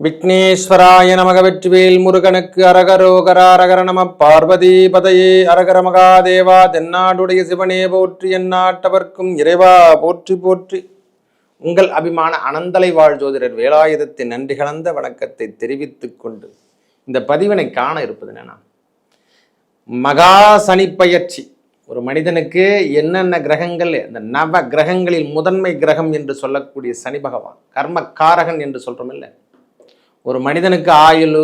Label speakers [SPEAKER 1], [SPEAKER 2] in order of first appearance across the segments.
[SPEAKER 1] விக்னேஸ்வராய நமக வெற்றிவேல் முருகனுக்கு அரகரோகரா அரகர நம பார்வதி பதையே அரகர மகாதேவா தென்னாடுடைய சிவனே போற்றி எந்நாட்டவர்க்கும் இறைவா போற்றி போற்றி. உங்கள் அபிமான அனந்தலை வாழ் ஜோதிடர் வேலாயுதத்தின் நன்றி கலந்த வணக்கத்தை தெரிவித்துக் கொண்டு இந்த பதிவினை காண இருப்பது என்னன்னா மகா பயிற்சி. ஒரு மனிதனுக்கு என்னென்ன கிரகங்கள் இந்த நவ கிரகங்களில் முதன்மை கிரகம் என்று சொல்லக்கூடிய சனி பகவான் கர்ம காரகன் என்று சொல்றோம் இல்லை? ஒரு மனிதனுக்கு ஆயுள்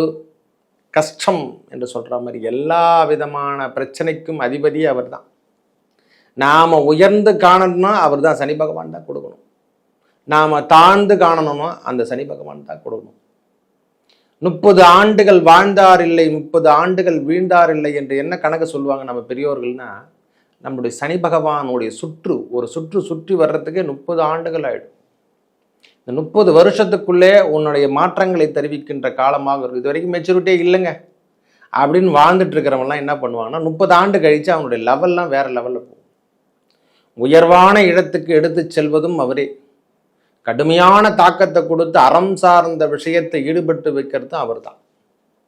[SPEAKER 1] கஷ்டம் என்று சொல்கிற மாதிரி எல்லா விதமான பிரச்சனைக்கும் அதிபதி அவர்தான். நாம் உயர்ந்து காணணும்னா அவர் தான் சனி பகவான் தான் கொடுக்கணும். நாம் தாழ்ந்து காணணும்னா அந்த சனி பகவான் தான் கொடுக்கணும். முப்பது ஆண்டுகள் வாழ்ந்தார் இல்லை முப்பது ஆண்டுகள் வீழ்ந்தார் இல்லை என்று என்ன கணக்கு சொல்லுவாங்க நம்ம பெரியோர்கள்னா நம்முடைய சனி பகவானுடைய சுற்று ஒரு சுற்று சுற்றி வர்றதுக்கே முப்பது ஆண்டுகள் ஆகிடும் இந்த முப்பது வருஷத்துக்குள்ளே உன்னுடைய மாற்றங்களை தெரிவிக்கின்ற காலமாக இருக்கும் இது வரைக்கும் மெச்சூரிட்டியே இல்லைங்க. அப்படின்னு வாழ்ந்துட்டு இருக்கிறவங்கலாம் என்ன பண்ணுவாங்கன்னா முப்பது ஆண்டு கழித்து அவனுடைய லெவல்லாம் வேறு லெவலில் போகும். உயர்வான இடத்துக்கு எடுத்து செல்வதும் அவரே. கடுமையான தாக்கத்தை கொடுத்து அறம் சார்ந்த விஷயத்தை ஈடுபட்டு வைக்கிறதும் அவர் தான்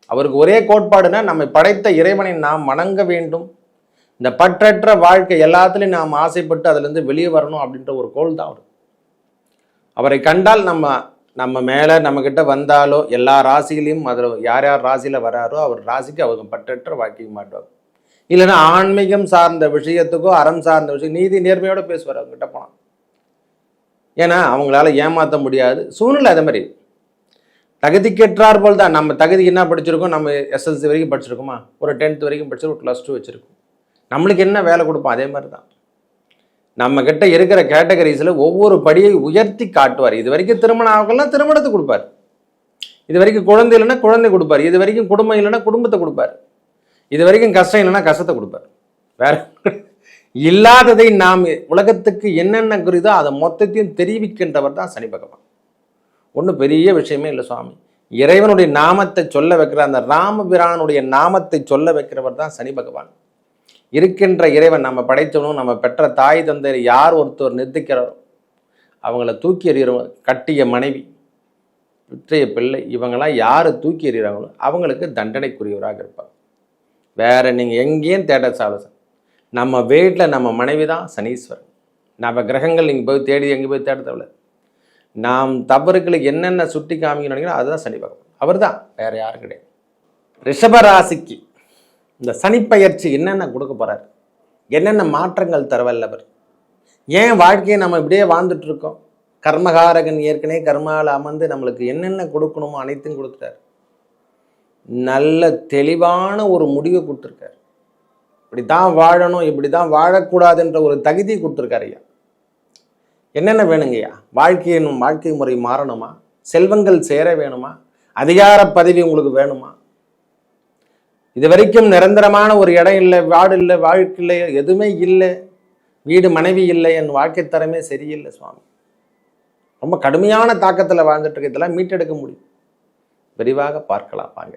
[SPEAKER 1] அவருக்கு ஒரே கோட்பாடுனா நம்மை படைத்த இறைவனை நாம் வணங்க வேண்டும். இந்த பற்றற்ற வாழ்க்கை எல்லாத்துலேயும் நாம் ஆசைப்பட்டு அதுலேருந்து வெளியே வரணும் அப்படின்ற ஒரு கோல் தான் அவர் அவரை கண்டால் நம்ம நம்ம மேலே நம்மக்கிட்ட வந்தாலோ எல்லா ராசிகளையும் அதில் யார் யார் ராசியில் வராரோ அவர் ராசிக்கு அவங்க பற்றற்ற வாக்கிக்க மாட்டோம் இல்லைன்னா ஆன்மீகம் சார்ந்த விஷயத்துக்கோ அறம் சார்ந்த விஷயம் நீதி நேர்மையோடு பேசுவார் அவங்ககிட்ட போனால் ஏன்னா அவங்களால ஏமாற்ற முடியாது. சூழ்நிலை அதே மாதிரி. தகுதிக்கேற்றார் போல் தான் நம்ம தகுதி என்ன படிச்சிருக்கோம்? நம்ம எஸ்எல்சி வரைக்கும் படிச்சிருக்கோமா? ஒரு டென்த் வரைக்கும் படிச்சிருக்கோம் ஒரு ப்ளஸ் டூ வச்சுருக்கோம். நம்மளுக்கு என்ன வேலை கொடுப்போம்? அதே மாதிரி தான் நம்ம கிட்ட இருக்கிற கேட்டகரிஸில் ஒவ்வொரு படியை உயர்த்தி காட்டுவார். இது வரைக்கும் திருமணம் ஆகலாம் திருமணத்தை கொடுப்பார். இது வரைக்கும் குழந்தை இல்லைன்னா குழந்தை கொடுப்பார். இது வரைக்கும் குடும்பம் இல்லைன்னா குடும்பத்தை கொடுப்பார். இது வரைக்கும் கஷ்டம் இல்லைன்னா கஷ்டத்தை கொடுப்பார். வேற இல்லாததை நாம் உலகத்துக்கு என்னென்ன குறிதோ அதை மொத்தத்தையும் தெரிவிக்கின்றவர் தான் சனி பகவான். ஒன்றும் பெரிய விஷயமே இல்லை சுவாமி. இறைவனுடைய நாமத்தை சொல்ல வைக்கிற அந்த ராமபிரானுடைய நாமத்தை சொல்ல வைக்கிறவர் தான் சனி பகவான். இருக்கின்ற இறைவன் நம்ம படைத்தவனும் நம்ம பெற்ற தாய் தந்தையர் யார் ஒருத்தர் நிறுத்திக்கிறாரோ அவங்கள தூக்கி எறிகிறவங்க கட்டிய மனைவி விற்றைய பிள்ளை இவங்களாம் யார் தூக்கி எறிகிறாங்களோ அவங்களுக்கு தண்டனைக்குரியவராக இருப்பாங்க வேறு நீங்கள் எங்கேயும் தேட சாலசன் நம்ம வீட்டில் நம்ம மனைவி தான் சனீஸ்வரன். நம்ம கிரகங்கள் நீங்கள் போய் தேடி எங்கே போய் தேட தேவையில்ல. நாம் தவறுகளுக்கு என்னென்ன சுட்டி காமிக்கணும் நினைக்கிறோம் அதுதான் சனி பகவான். அவர் தான் வேறு யாரும் கிடையாது. ரிஷபராசிக்கு இந்த சனிப்பயிற்சி என்னென்ன கொடுக்க போறார்? என்னென்ன மாற்றங்கள் தரவல்லவர் ஏன் வாழ்க்கையை நம்ம இப்படியே வாழ்ந்துட்டுருக்கோம் கர்மகாரகன் ஏற்கனவே கர்மாவில் அமர்ந்து நம்மளுக்கு என்னென்ன கொடுக்கணுமோ அனைத்தும் கொடுத்துட்டார். நல்ல தெளிவான ஒரு முடிவை கொடுத்துருக்காரு. இப்படி தான் வாழணும் இப்படி தான் வாழக்கூடாதுன்ற ஒரு தகுதியை கொடுத்துருக்காரு ஐயா. என்னென்ன வேணுங்கய்யா வாழ்க்கையின் வாழ்க்கை முறை மாறணுமா? செல்வங்கள் சேர வேணுமா? அதிகார பதவி உங்களுக்கு வேணுமா? இது வரைக்கும் நிரந்தரமான ஒரு இடம் இல்லை வாடு இல்லை வாழ்க்கை இல்லை எதுவுமே இல்லை. வீடு மனைவி இல்லை என் வாழ்க்கை தரமே சரியில்லை சுவாமி. ரொம்ப கடுமையான தாக்கத்தில் வாழ்ந்துட்டு இதெல்லாம் மீட்டெடுக்க முடியும். விரிவாக பார்க்கலாம் வாங்க.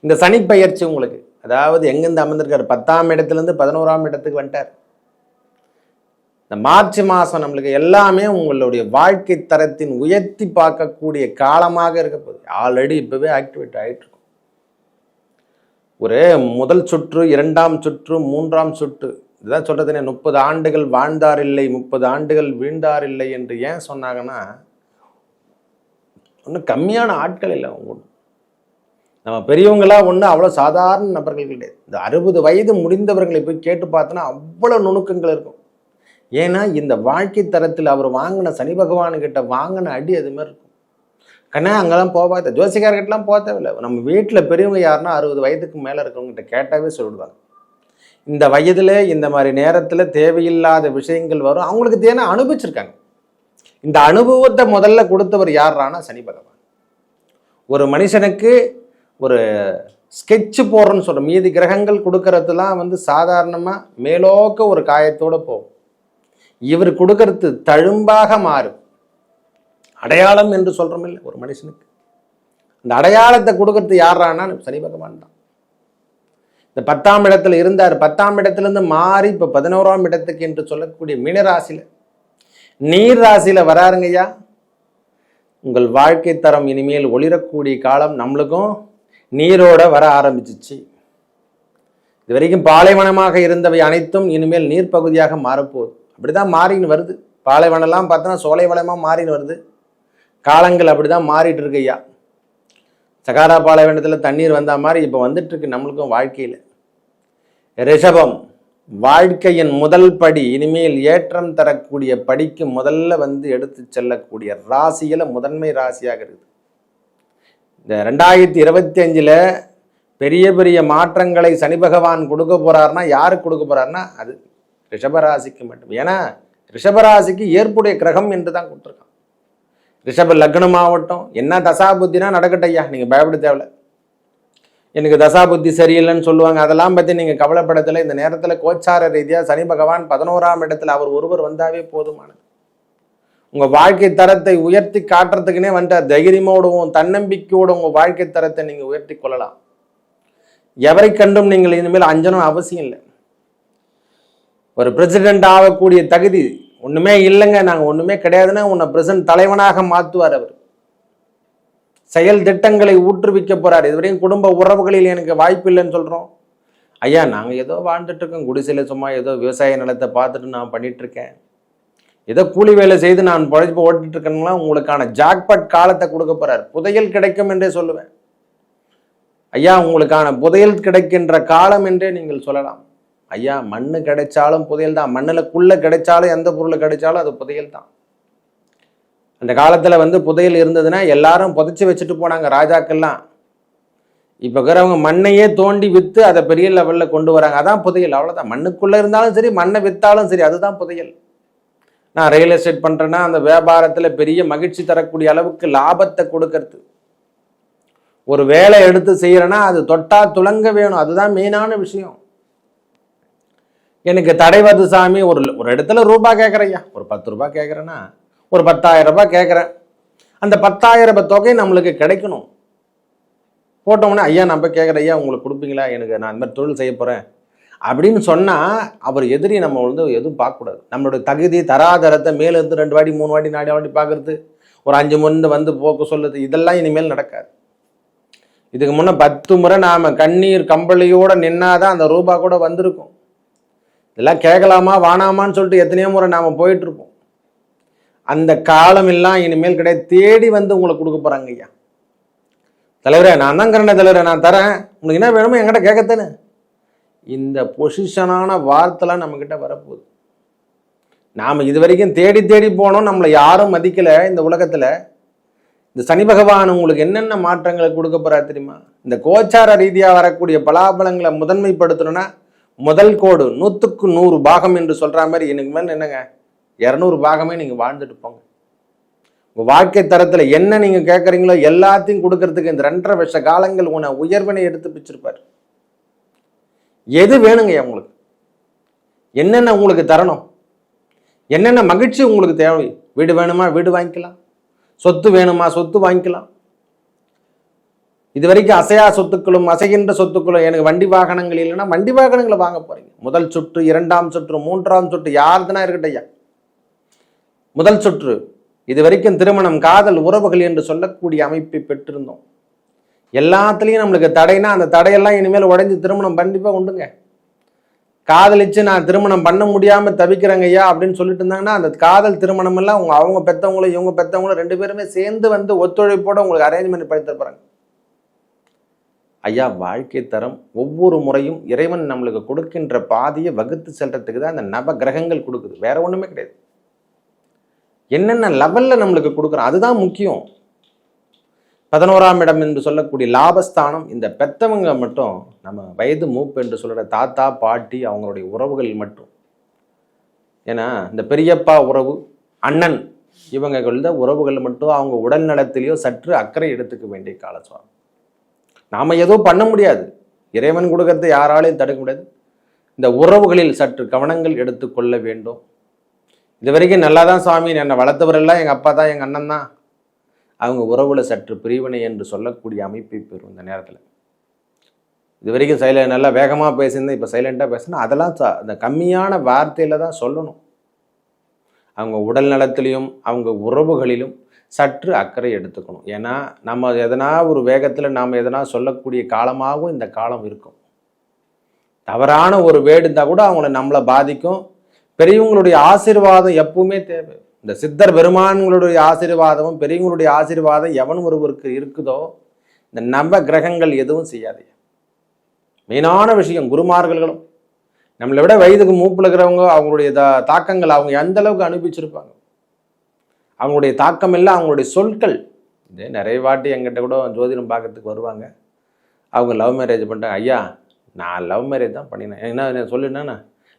[SPEAKER 1] இந்த பயிற்சி உங்களுக்கு. அதாவது எங்கேருந்து அமர்ந்திருக்காரு? பத்தாம் இடத்துலேருந்து பதினோராம் இடத்துக்கு வந்துட்டார். இந்த மார்ச் மாதம் நம்மளுக்கு எல்லாமே உங்களுடைய வாழ்க்கை தரத்தின் உயர்த்தி பார்க்கக்கூடிய காலமாக இருக்க போகுது. ஆல்ரெடி இப்போவே ஆக்டிவேட் ஆகிட்டு ஒரு முதல் சுற்று இரண்டாம் சுற்று மூன்றாம் சுற்று. இதுதான் சொல்கிறதுனே முப்பது ஆண்டுகள் வாழ்ந்தார் இல்லை முப்பது ஆண்டுகள் வீழ்ந்தார் இல்லை என்று ஏன் சொன்னாங்கன்னா ஒன்றும் கம்மியான ஆட்கள் இல்லை அவங்க நம்ம பெரியவங்களாம் ஒன்று அவ்வளோ சாதாரண நபர்கள் கிடையாது. இந்த அறுபது வயது முடிந்தவர்களை போய் கேட்டு பார்த்தோன்னா அவ்வளோ நுணுக்கங்கள் இருக்கும். ஏன்னா இந்த வாழ்க்கை தரத்தில் அவர் வாங்கின சனி பகவானுக்கிட்ட வாங்கின அடி அது மாதிரி இருக்கும். கண்ணா அங்கெல்லாம் போகாத ஜோசிகார்கிட்டலாம் போக தேவையில்லை. நம்ம வீட்டில் பெரியவங்க யாருன்னா அறுபது வயதுக்கு மேலே இருக்கவங்ககிட்ட கேட்டாவே சொல்லிடுவாங்க. இந்த வயதில் இந்த மாதிரி நேரத்தில் தேவையில்லாத விஷயங்கள் வரும். அவங்களுக்கு தேவை அனுபவிச்சிருக்காங்க. இந்த அனுபவத்தை முதல்ல கொடுத்தவர் யாரானா சனி பகவான். ஒரு மனுஷனுக்கு ஒரு ஸ்கெட்சு போடுறோன்னு சொல்கிறோம் மீதி கிரகங்கள் கொடுக்கறதுலாம் வந்து சாதாரணமாக மேலோக்க ஒரு காயத்தோடு போகும். இவர் கொடுக்கறது தழும்பாக மாறும். அடையாளம் என்று சொல்கிறோம் இல்லை ஒரு மனுஷனுக்கு. அந்த அடையாளத்தை கொடுக்கறது யாரானா சனி பகவான் தான். இந்த பத்தாம் இடத்துல இருந்தார். பத்தாம் இடத்துலேருந்து மாறி இப்போ பதினோராம் இடத்துக்கு என்று சொல்லக்கூடிய மீனராசியில். நீர் ராசியில் வராருங்கய்யா உங்கள் வாழ்க்கை தரம் இனிமேல் ஒளிரக்கூடிய காலம் நம்மளுக்கும் நீரோட வர ஆரம்பிச்சிச்சு. இது வரைக்கும் பாலைவனமாக இருந்தவை அனைத்தும் இனிமேல் நீர்ப்பகுதியாக மாறப்போகுது. அப்படிதான் மாறின்னு வருது. பாலைவனம்லாம் பார்த்தோன்னா சோலைவனமாக மாறின்னு வருது. காலங்கள் அப்படிதான் மாறிட்டு இருக்கு ஐயா. சகாரா பாலைவனத்தில் தண்ணீர் வந்த மாதிரி இப்போ வந்துட்டுருக்கு நம்மளுக்கும் வாழ்க்கையில். ரிஷபம் வாழ்க்கையின் முதல் படி இனிமேல் ஏற்றம் தரக்கூடிய படிக்கு முதல்ல வந்து எடுத்து செல்லக்கூடிய ராசியில் முதன்மை ராசியாக இருக்குது. இந்த ரெண்டாயிரத்தி இருபத்தி அஞ்சில் பெரிய பெரிய மாற்றங்களை சனி பகவான் கொடுக்க போறாருன்னா யாருக்கு கொடுக்க போகிறாருன்னா அது ரிஷபராசிக்கு மட்டும். ஏன்னா ரிஷபராசிக்கு ஏற்புடைய கிரகம் என்று தான் கொடுத்துருக்கான் ரிஷப லக்னம் ஆகட்டும் என்ன தசா புத்தினா நடக்கட்டும் ஐயா நீங்கள் பயப்பட தேவையில்ல. எனக்கு தசா புத்தி சரியில்லைன்னு சொல்லுவாங்க. அதெல்லாம் பற்றி நீங்கள் கவலைப்படத்தில் இந்த நேரத்தில் கோச்சார ரீதியாக சனி பகவான் பதினோராம் இடத்துல அவர் ஒருவர் வந்தாவே போதுமானது. உங்கள் வாழ்க்கை தரத்தை உயர்த்தி காட்டுறதுக்குனே வந்துட்டார். தைரியமோடவும் தன்னம்பிக்கையோட உங்கள் வாழ்க்கை தரத்தை நீங்கள் உயர்த்தி கொள்ளலாம். எவரை கண்டும் நீங்கள் இனிமேல் அஞ்சனும் அவசியம் இல்லை. ஒரு பிரசிடென்ட் ஆகக்கூடிய தகுதி ஒன்றுமே இல்லைங்க நாங்கள் ஒன்றுமே கிடையாதுன்னா உன்னை பிரசன்ட் தலைவனாக மாற்றுவார் அவர். செயல் திட்டங்களை ஊற்றுவிக்க போகிறார் இதுவரையும் குடும்ப உறவுகளில் எனக்கு வாய்ப்பு இல்லைன்னு சொல்கிறோம் ஐயா நாங்கள் ஏதோ வாழ்ந்துட்டு இருக்கோம். குடிசையில் சும்மா ஏதோ விவசாய நிலத்தை பார்த்துட்டு நான் பண்ணிகிட்ருக்கேன் ஏதோ கூலி வேலை செய்து நான் பழைப்பு ஓட்டிட்ருக்கேன்னா உங்களுக்கான ஜாக்பட் காலத்தை கொடுக்க போகிறார் புதையல் கிடைக்கும் என்றே சொல்லுவேன். ஐயா உங்களுக்கான புதையல் கிடைக்கின்ற காலம் என்றே நீங்கள் சொல்லலாம். ஐயா மண்ணு கிடைச்சாலும் புதையல் தான் மண்ணுலக்குள்ள கிடைச்சாலும் எந்த பொருள் கிடைச்சாலும் அது புதையல் தான் அந்த காலத்தில் வந்து புதையல் இருந்ததுன்னா எல்லாரும் புதைச்சி வச்சுட்டு போனாங்க ராஜாக்கள்லாம். இப்போ இருக்கிறவங்க மண்ணையே தோண்டி விற்று அதை பெரிய லெவலில் கொண்டு வராங்க. அதான் புதையல் அவ்வளோதான் மண்ணுக்குள்ளே இருந்தாலும் சரி மண்ணை விற்றாலும் சரி அதுதான் புதையல். நான் ரியல் எஸ்டேட் பண்ணுறேன்னா அந்த வியாபாரத்தில் பெரிய மகிழ்ச்சி தரக்கூடிய அளவுக்கு லாபத்தை கொடுக்கறது. ஒரு வேலை எடுத்து செய்கிறேன்னா அது தொட்டா துலங்க வேணும். அதுதான் மெயினான விஷயம். எனக்கு தடை வருது சாமி. ஒரு ஒரு இடத்துல ரூபா கேட்குறையா ஒரு பத்து ரூபா கேட்குறேன்னா ஒரு பத்தாயிரம் ரூபாய் கேட்குறேன் அந்த பத்தாயிரம் ரூபாய் தொகை நம்மளுக்கு கிடைக்கணும். போட்டோம்னா ஐயா நம்ம கேட்குற ஐயா உங்களுக்கு கொடுப்பீங்களா? எனக்கு நான் இந்த மாதிரி தொழில் செய்ய போகிறேன் அப்படின்னு சொன்னால் அவர் எதிரி நம்ம வந்து எதுவும் பார்க்கக்கூடாது. நம்மளுடைய தகுதி தராதரத்தை மேலேருந்து ரெண்டு வாட்டி மூணு வாடி நாலு வாட்டி பார்க்குறது ஒரு அஞ்சு முன்னு வந்து போக்க சொல்லுது இதெல்லாம் இனிமேல் நடக்காது. இதுக்கு முன்னே பத்து முறை நாம் கண்ணீர் கம்பளியோட நின்னாதான் அந்த ரூபா கூட வந்திருக்கும். இதெல்லாம் கேட்கலாமா வானாமான்னு சொல்லிட்டு எத்தனையோ முறை நாம் போயிட்டுருப்போம். அந்த காலம் எல்லாம் இனிமேல் கிடையாது. தேடி வந்து உங்களை கொடுக்க போகிறாங்க ஐயா. தலைவரே நான் தான் கரண தலைவரே நான் தரேன். உங்களுக்கு என்ன வேணுமோ என்கிட்ட கேட்கத்தானே? இந்த பொசிஷனான வார்த்தைலாம் நம்மக்கிட்ட வரப்போகுது. நாம் இது வரைக்கும் தேடி தேடி போனோம். நம்மளை யாரும் மதிக்கலை இந்த உலகத்தில். இந்த சனி பகவான் உங்களுக்கு என்னென்ன மாற்றங்களை கொடுக்க போகிறா தெரியுமா? இந்த கோச்சார ரீதியாக வரக்கூடிய பலாபலங்களை முதன்மைப்படுத்தணும்னா முதல் கோடு நூற்றுக்கு நூறு பாகம் என்று சொல்கிற மாதிரி எனக்கு மேலே என்னங்க? இரநூறு பாகமே நீங்கள் வாழ்ந்துட்டு போங்க. உங்கள் வாழ்க்கை தரத்தில் என்ன நீங்கள் கேட்குறீங்களோ எல்லாத்தையும் கொடுக்கறதுக்கு இந்த ரெண்டரை வருஷ காலங்கள் உன உயர்வினை எடுத்து பிச்சிருப்பார். எது வேணுங்க உங்களுக்கு? என்னென்ன உங்களுக்கு தரணும்? என்னென்ன மகிழ்ச்சி உங்களுக்கு தேவை? வீடு வேணுமா? வீடு வாங்கிக்கலாம். சொத்து வேணுமா? சொத்து வாங்கிக்கலாம். இது வரைக்கும் அசையா சொத்துக்களும் அசைகின்ற சொத்துக்களும் எனக்கு வண்டி வாகனங்கள் இல்லைன்னா வண்டி வாகனங்களை வாங்க போறீங்க. முதல் சுற்று இரண்டாம் சுற்று மூன்றாம் சுற்று யாருதுனா இருக்கட்டும் ஐயா. முதல் சுற்று இது வரைக்கும் திருமணம் காதல் உறவுகள் என்று சொல்லக்கூடிய அமைப்பை பெற்றிருந்தோம். எல்லாத்துலேயும் நம்மளுக்கு தடைனா அந்த தடையெல்லாம் இனிமேல் உடைஞ்சு திருமணம் கண்டிப்பாக உண்டுங்க. காதலிச்சு நான் திருமணம் பண்ண முடியாமல் தவிக்கிறேங்க ஐயா அப்படின்னு சொல்லிட்டு இருந்தாங்கன்னா அந்த காதல் திருமணம் எல்லாம் அவங்க அவங்க பெற்றவங்களும் இவங்க பெற்றவங்களும் ரெண்டு பேருமே சேர்ந்து வந்து ஒத்துழைப்போட உங்களுக்கு அரேஞ்ச்மெண்ட் பண்ணி தருப்பாங்க ஐயா வாழ்க்கை தரம் ஒவ்வொரு முறையும் இறைவன் நம்மளுக்கு கொடுக்கின்ற பாதையை வகுத்து செல்றதுக்கு தான் அந்த நவ கிரகங்கள் கொடுக்குது. வேற ஒன்றுமே கிடையாது. என்னென்ன லெவலில் நம்மளுக்கு கொடுக்குறோம் அதுதான் முக்கியம். பதினோராம் இடம் என்று சொல்லக்கூடிய லாபஸ்தானம் இந்த பெத்தவங்க மட்டும் நம்ம வயது மூப்பு என்று சொல்கிற தாத்தா பாட்டி அவங்களுடைய உறவுகள் மட்டும். ஏன்னா இந்த பெரியப்பா உறவு அண்ணன் இவங்கள்த உறவுகள் மட்டும் அவங்க உடல் நலத்திலேயோ சற்று அக்கறை எடுத்துக்க வேண்டிய காலசுவாமி நாம் எதுவும் பண்ண முடியாது. இறைவன் கொடுக்கறதை யாராலையும் தடுக்க முடியாது. இந்த உறவுகளில் சற்று கவனங்கள் எடுத்துக்கொள்ள வேண்டும். இது வரைக்கும் நல்லா தான் சுவாமி என்னை வளர்த்தவரெல்லாம் எங்கள் அப்பா தான் எங்கள் அண்ணன் தான். அவங்க உறவில் சற்று பிரிவினை என்று சொல்லக்கூடிய அமைப்பை பெறும் இந்த நேரத்தில். இது வரைக்கும் சைல நல்லா வேகமாக பேசியிருந்தேன் இப்போ சைலண்ட்டாக பேசினா அதெல்லாம் சா அந்த கம்மியான வார்த்தையில் தான் சொல்லணும். அவங்க உடல் நலத்திலையும் அவங்க உறவுகளிலும் சற்று அக்கறை எடுத்துக்கணும். ஏன்னா நம்ம எதனா ஒரு வேகத்தில் நாம் எதனா சொல்லக்கூடிய காலமாகவும் இந்த காலம் இருக்கும். தவறான ஒரு வேடு இருந்தால் கூட அவங்கள நம்மளை பாதிக்கும். பெரியவங்களுடைய ஆசீர்வாதம் எப்பவுமே தேவை. இந்த சித்தர் பெருமான்களுடைய ஆசீர்வாதமும் பெரியவங்களுடைய ஆசீர்வாதம் எவன் ஒருவருக்கு இருக்குதோ இந்த நவ கிரகங்கள் எதுவும் செய்யாது. மெயினான விஷயம் குருமார்களும். நம்மளை விட வயதுக்கு மூப்பில் இருக்கிறவங்க அவங்களுடைய தா தாக்கங்கள் அவங்க எந்த அளவுக்கு அனுப்பிச்சிருப்பாங்க அவங்களுடைய தாக்கம் எல்லாம் அவங்களுடைய சொற்கள். இதே நிறைய வாட்டி எங்கிட்ட கூட ஜோதிடம் பார்க்கறதுக்கு வருவாங்க. அவங்க லவ் மேரேஜ் பண்ணிட்டாங்க. ஐயா நான் லவ் மேரேஜ் தான் பண்ணினேன். என்ன சொல்லினேண்ணா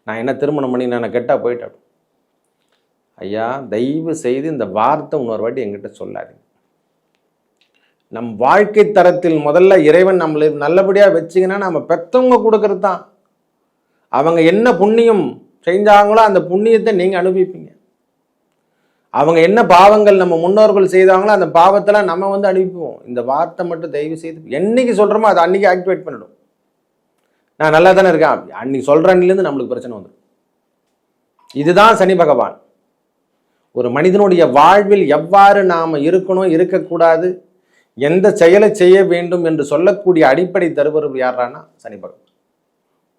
[SPEAKER 1] நான் என்ன திருமணம் பண்ணி நான் கெட்டால் போயிட்டேன். ஐயா தயவு செய்து இந்த வார்த்தை இன்னொரு வாட்டி எங்கிட்ட சொல்லாதீங்க. நம் வாழ்க்கை தரத்தில் முதல்ல இறைவன் நம்மளை நல்லபடியாக வச்சிங்கன்னா நம்ம பெற்றவங்க கொடுக்கறது தான் அவங்க என்ன புண்ணியம் செஞ்சாங்களோ அந்த புண்ணியத்தை நீங்கள் அனுபவிப்பீங்க. அவங்க என்ன பாவங்கள் நம்ம முன்னோர்கள் செய்தாங்களோ அந்த பாவத்தெல்லாம் நம்ம வந்து அனுப்பிப்போம் இந்த வார்த்தை மட்டும் தயவு செய்து என்னைக்கு சொல்கிறோமோ அதை அன்னைக்கு ஆக்டிவேட் பண்ணிடும். நான் நல்லா தானே இருக்கேன். அன்னைக்கு சொல்கிறன்லேருந்து நம்மளுக்கு பிரச்சனை வந்துடும் இதுதான் சனி பகவான். ஒரு மனிதனுடைய வாழ்வில் எவ்வாறு நாம் இருக்கணும் இருக்கக்கூடாது எந்த செயலை செய்ய வேண்டும் என்று சொல்லக்கூடிய அடிப்படை தருவர் யாரானா சனி பகவான்.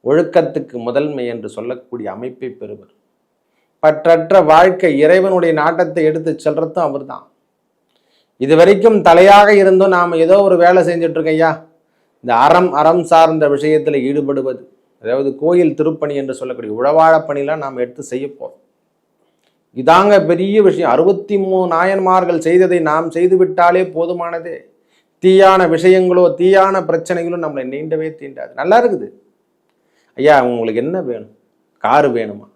[SPEAKER 1] ஒழுக்கத்துக்கு முதன்மை என்று சொல்லக்கூடிய அமைப்பை பெறுவர் பற்றற்ற வாழ்க்கை இறைவனுடைய நாட்டத்தை எடுத்து செல்றதும் அவர் தான் இது வரைக்கும் தலையாக இருந்தும் நாம் ஏதோ ஒரு வேலை செஞ்சுட்ருக்கோம் ஐயா. இந்த அறம் அறம் சார்ந்த விஷயத்தில் ஈடுபடுவது. அதாவது கோயில் திருப்பணி என்று சொல்லக்கூடிய உழவாழ பணிலாம் நாம் எடுத்து செய்யப்போம் இதாங்க பெரிய விஷயம். அறுபத்தி மூணு நாயன்மார்கள் செய்ததை நாம் செய்துவிட்டாலே போதுமானதே. தீயான விஷயங்களோ தீயான பிரச்சனைகளோ நம்மளை நீண்டவே தீண்டாது. நல்லா இருக்குது. ஐயா உங்களுக்கு என்ன வேணும்? காரு வேணுமா?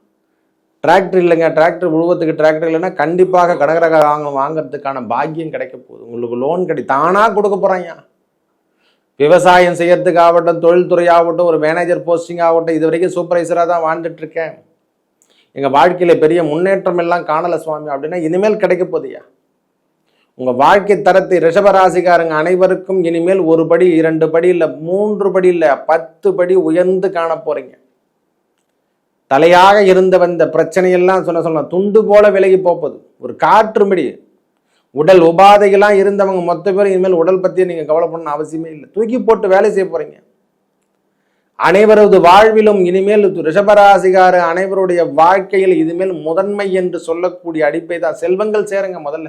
[SPEAKER 1] டிராக்டர் இல்லைங்க டிராக்டர் உழுவத்துக்கு டிராக்டர் இல்லைன்னா கண்டிப்பாக கடகரக வாங்க வாங்கிறதுக்கான பாக்கியம் கிடைக்க போகுது. உங்களுக்கு லோன் கிடை தானாக கொடுக்க போகிறாங்க விவசாயம் செய்யறதுக்கு ஆகட்டும் தொழில்துறை ஆகட்டும் ஒரு மேனேஜர் போஸ்டிங் ஆகட்டும் இது வரைக்கும் சூப்பர்வைசராக தான் வாழ்ந்துட்டு இருக்கேன் எங்கள் வாழ்க்கையில் பெரிய முன்னேற்றம் எல்லாம் காணலை சுவாமி. அப்படின்னா இனிமேல் கிடைக்க போதியா உங்கள் வாழ்க்கை தரத்தை ரிஷபராசிக்காரங்க அனைவருக்கும் இனிமேல் ஒரு படி இரண்டு படி இல்லை மூன்று படி இல்லை பத்து படி உயர்ந்து காண போகிறீங்க தலையாக இருந்த வந்த பிரச்சனையெல்லாம் சொன்ன சொல்லலாம் துண்டு போல விலகி போப்பது. ஒரு காற்றும்படி உடல் உபாதைகள்லாம் இருந்தவங்க மொத்த பேரும் இனிமேல் உடல் பற்றி நீங்கள் கவலை பண்ண அவசியமே இல்லை. தூக்கி போட்டு வேலை செய்ய போகிறீங்க அனைவரது வாழ்விலும் இனிமேல் ரிஷபராசிகார அனைவருடைய வாழ்க்கையில் இதுமேல் முதன்மை என்று சொல்லக்கூடிய அடிப்பை தான் செல்வங்கள் சேருங்க முதல்ல.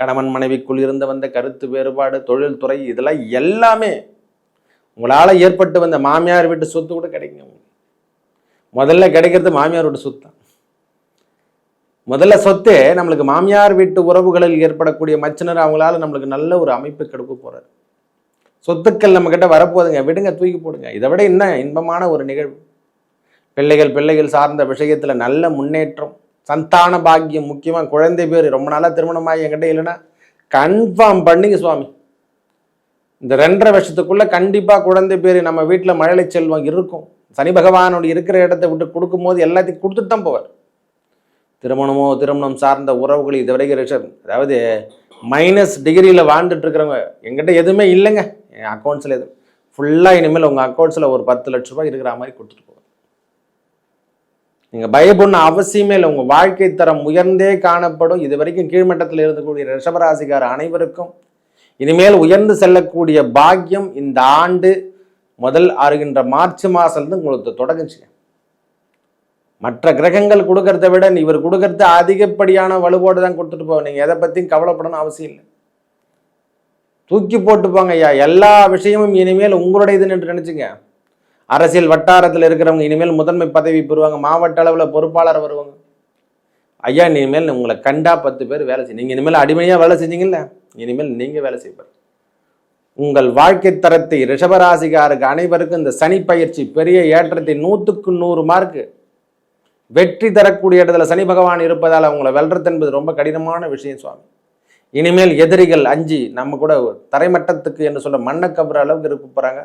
[SPEAKER 1] கணவன் மனைவிக்குள் இருந்து வந்த கருத்து வேறுபாடு தொழில்துறை இதெல்லாம் எல்லாமே உங்களால் ஏற்பட்டு வந்த மாமியார் வீட்டு சொத்து கூட கிடைக்கும் முதல்ல கிடைக்கிறது மாமியார் வீட்டு சொத்து. தான் முதல்ல சொத்து நம்மளுக்கு மாமியார் வீட்டு உறவுகளில் ஏற்படக்கூடிய மச்சினர் அவங்களால நம்மளுக்கு நல்ல ஒரு அமைப்பு கெடுக்க போகிறார் சொத்துக்கள் நம்மக்கிட்ட வரப்போகுதுங்க. விடுங்க தூக்கி போடுங்க. இதை விட என்ன இன்பமான ஒரு நிகழ்வு. பிள்ளைகள் பிள்ளைகள் சார்ந்த விஷயத்தில் நல்ல முன்னேற்றம். சந்தான பாக்கியம் முக்கியமாக குழந்தை பேர் ரொம்ப நாளாக திருமணமாகி என்கிட்ட இல்லைன்னா கன்ஃபார்ம் பண்ணிங்க சுவாமி. இந்த ரெண்டரை வருஷத்துக்குள்ளே கண்டிப்பாக குழந்தை பேர் நம்ம வீட்டில் மழலை செல்வம் இருக்கும். சனி பகவானோட இருக்கிற இடத்த விட்டு கொடுக்கும்போது எல்லாத்தையும் கொடுத்துட்டு தான் போவார். திருமணமோ திருமணம் சார்ந்த உறவுகள் இது வரைக்கும் அதாவது மைனஸ் டிகிரியில் வாழ்ந்துட்டு இருக்கிறவங்க எங்கிட்ட எதுவுமே இல்லைங்க. என் அக்கௌண்ட்ஸில் எதுவும். ஃபுல்லாக இனிமேல் உங்கள் அக்கௌண்ட்ஸில் ஒரு பத்து லட்ச ரூபாய் இருக்கிற மாதிரி கொடுத்துட்டு போவார். நீங்கள் பயப்படணும் அவசியமே இல்லை. உங்கள் வாழ்க்கை தரம் உயர்ந்தே காணப்படும். இது வரைக்கும் கீழ்மட்டத்தில் இருக்கக்கூடிய ரிஷபராசிக்கார அனைவருக்கும் இனிமேல் உயர்ந்து செல்லக்கூடிய பாக்கியம் இந்த ஆண்டு முதல் ஆறுகின்ற மார்ச் மாதத்துலேருந்து உங்களுக்கு தொடங்குச்சுங்க மற்ற கிரகங்கள் கொடுக்கறத விட இவர் கொடுக்கறது அதிகப்படியான வலுவோடு தான் கொடுத்துட்டு போவோம் நீங்கள் எதை பற்றியும் கவலைப்படணும் அவசியம் இல்லை. தூக்கி போட்டுப்பாங்க ஐயா. எல்லா விஷயமும் இனிமேல் உங்களுடையதுன்னு என்று நினச்சிங்க. அரசியல் வட்டாரத்தில் இருக்கிறவங்க இனிமேல் முதன்மை பதவி பெறுவாங்க. மாவட்ட அளவில் பொறுப்பாளர் வருவாங்க. ஐயா இனிமேல் உங்களை கண்டா பத்து பேர் வேலை செய்யும் நீங்கள் இனிமேல் அடிமையாக வேலை செஞ்சீங்கல்ல? இனிமேல் நீங்கள் வேலை செய்வார் உங்கள் வாழ்க்கை தரத்தை ரிஷபராசிகாருக்கு அனைவருக்கும் இந்த சனி பயிற்சி பெரிய ஏற்றத்தை நூற்றுக்கு நூறு மார்க்கு வெற்றி தரக்கூடிய இடத்துல சனி பகவான் இருப்பதால் அவங்களை வெல்றது என்பது ரொம்ப கடினமான விஷயம் சுவாமி. இனிமேல் எதிரிகள் அஞ்சு நம்ம கூட தரைமட்டத்துக்கு என்று சொல்ல மண்ணை கவுற அளவுக்கு இருக்க போகிறாங்க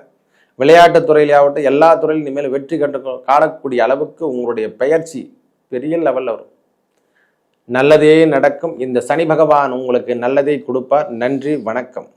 [SPEAKER 1] விளையாட்டுத் துறையிலாகட்டும் எல்லா துறையிலும் இனிமேல் வெற்றி கண்டு காணக்கூடிய அளவுக்கு உங்களுடைய பயிற்சி பெரிய லெவலில் வரும். நல்லதே நடக்கும். இந்த சனி பகவான் உங்களுக்கு நல்லதை கொடுப்பார். நன்றி வணக்கம்.